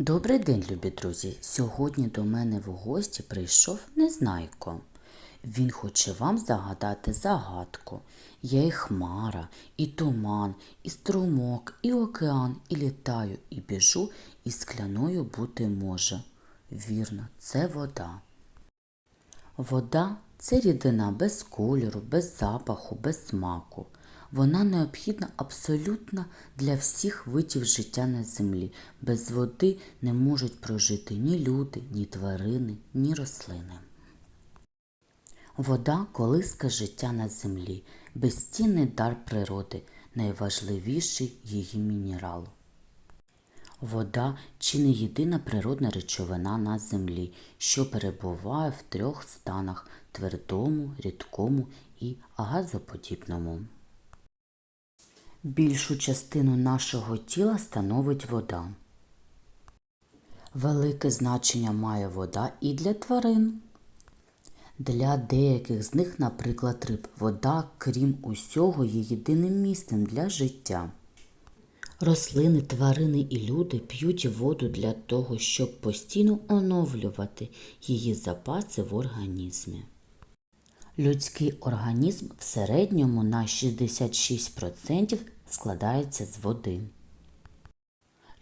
Добрий день, любі друзі! Сьогодні до мене в гості прийшов Незнайко. Він хоче вам загадати загадку. Я і хмара, і туман, і струмок, і океан, і літаю, і біжу, і скляною бути може. Вірно, це вода. Вода це рідина без кольору, без запаху, без смаку. Вона необхідна абсолютно для всіх видів життя на землі. Без води не можуть прожити ні люди, ні тварини, ні рослини. Вода колиска життя на землі, безцінний дар природи, найважливіший її мінерал. Вода чи не єдина природна речовина на землі, що перебуває в трьох станах твердому, рідкому і газоподібному. Більшу частину нашого тіла становить вода. Велике значення має вода і для тварин. Для деяких з них, наприклад, риб, вода, крім усього, є єдиним місцем для життя. Рослини, тварини і люди п'ють воду для того, щоб постійно оновлювати її запаси в організмі. Людський організм в середньому на 66% складається з води.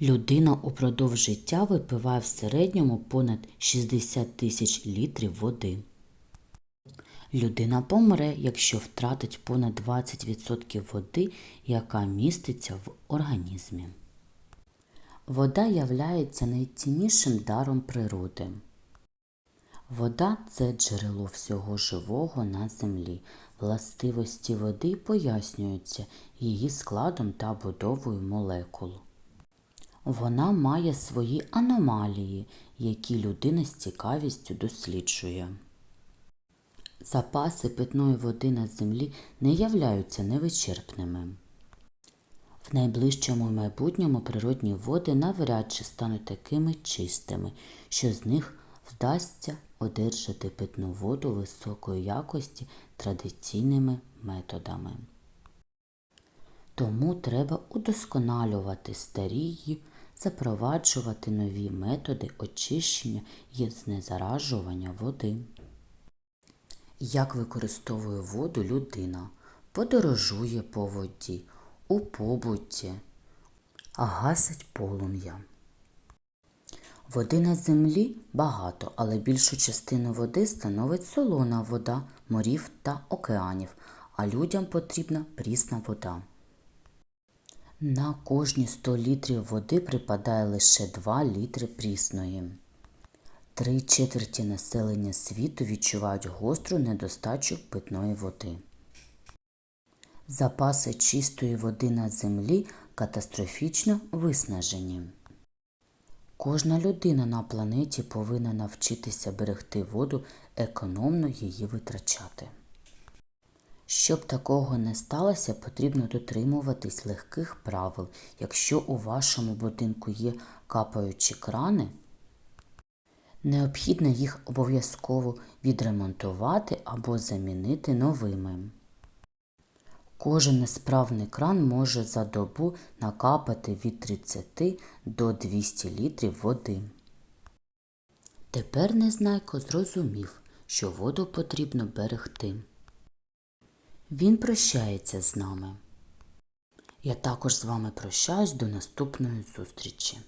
Людина упродовж життя випиває в середньому понад 60 тисяч літрів води. Людина помре, якщо втратить понад 20% води, яка міститься в організмі. Вода являється найціннішим даром природи. Вода це джерело всього живого на землі. Властивості води пояснюються її складом та будовою молекул. Вона має свої аномалії, які людина з цікавістю досліджує. Запаси питної води на землі не являються невичерпними. В найближчому майбутньому природні води навряд чи стануть такими чистими, що з них вдасться одержати питну воду високої якості традиційними методами. Тому треба удосконалювати старі запроваджувати нові методи очищення і знезаражування води. Як використовує воду людина? Подорожує по воді, у побуті, а гасить полум'я. Води на землі багато, але більшу частину води становить солона вода морів та океанів, а людям потрібна прісна вода. На кожні 100 літрів води припадає лише 2 літри прісної. Три четверті населення світу відчувають гостру недостачу питної води. Запаси чистої води на землі катастрофічно виснажені. Кожна людина на планеті повинна навчитися берегти воду, економно її витрачати. Щоб такого не сталося, потрібно дотримуватись легких правил. Якщо у вашому будинку є капаючі крани, необхідно їх обов'язково відремонтувати або замінити новими. Кожен несправний кран може за добу накапати від 30 до 200 літрів води. Тепер Незнайко зрозумів, що воду потрібно берегти. Він прощається з нами. Я також з вами прощаюсь до наступної зустрічі.